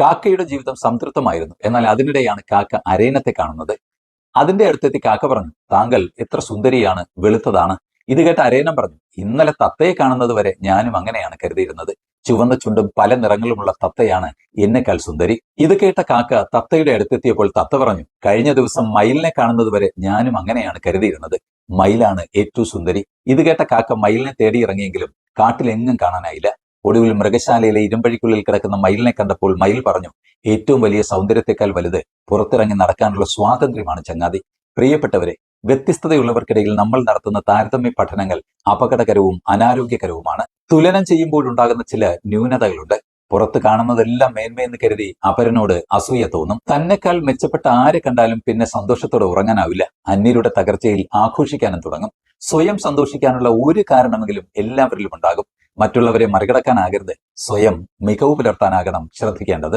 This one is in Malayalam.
കാക്കയുടെ ജീവിതം സംതൃപ്തമായിരുന്നു. എന്നാൽ അതിനിടെയാണ് കാക്ക അരേനത്തെ കാണുന്നത്. അതിന്റെ അടുത്തെത്തി കാക്ക പറഞ്ഞു താങ്കൾ എത്ര സുന്ദരിയാണ് വെളുത്തതാണ്. ഇത് കേട്ട അരേനം പറഞ്ഞു ഇന്നലെ തത്തയെ കാണുന്നത് വരെ ഞാനും അങ്ങനെയാണ് കരുതിയിരുന്നത്. ചുവന്ന ചുണ്ടും പല നിറങ്ങളുമുള്ള തത്തയാണ് എന്നെക്കാൾ സുന്ദരി. ഇത് കേട്ട കാക്ക തത്തയുടെ അടുത്തെത്തിയപ്പോൾ തത്ത പറഞ്ഞു കഴിഞ്ഞ ദിവസം മയിലിനെ കാണുന്നത് വരെ ഞാനും അങ്ങനെയാണ് കരുതിയിരുന്നത്. മയിലാണ് ഏറ്റവും സുന്ദരി. ഇത് കേട്ട കാക്ക മയിലിനെ തേടിയിറങ്ങിയെങ്കിലും കാട്ടിലെങ്ങും കാണാനായില്ല. ഒടുവിൽ മൃഗശാലയിലെ ഇരുമ്പഴിക്കുള്ളിൽ കിടക്കുന്ന മയിലിനെ കണ്ടപ്പോൾ മയിൽ പറഞ്ഞു ഏറ്റവും വലിയ സൗന്ദര്യത്തെക്കാൾ വലുത് പുറത്തിറങ്ങി നടക്കാനുള്ള സ്വാതന്ത്ര്യമാണ് ചങ്ങാതി. പ്രിയപ്പെട്ടവരെ വ്യത്യസ്തതയുള്ളവർക്കിടയിൽ നമ്മൾ നടത്തുന്ന താരതമ്യ പഠനങ്ങൾ അപകടകരവും അനാരോഗ്യകരവുമാണ്. തുലനം ചെയ്യുമ്പോഴുണ്ടാകുന്ന ചില ന്യൂനതകളുണ്ട്. പുറത്ത് കാണുന്നതെല്ലാം മേന്മയെന്ന് കരുതി അപരനോട് അസൂയ തോന്നും. തന്നെക്കാൾ മെച്ചപ്പെട്ട ആരെ കണ്ടാലും പിന്നെ സന്തോഷത്തോടെ ഉറങ്ങാനാവില്ല. അന്യരുടെ തകർച്ചയിൽ ആഘോഷിക്കാനും തുടങ്ങും. സ്വയം സന്തോഷിക്കാനുള്ള ഒരു കാരണമെങ്കിലും എല്ലാവരിലും ഉണ്ടാകും. മറ്റുള്ളവരെ മറികടക്കാനാകരുത്. സ്വയം മികവ് പുലർത്താനാകണം ശ്രദ്ധിക്കേണ്ടത്.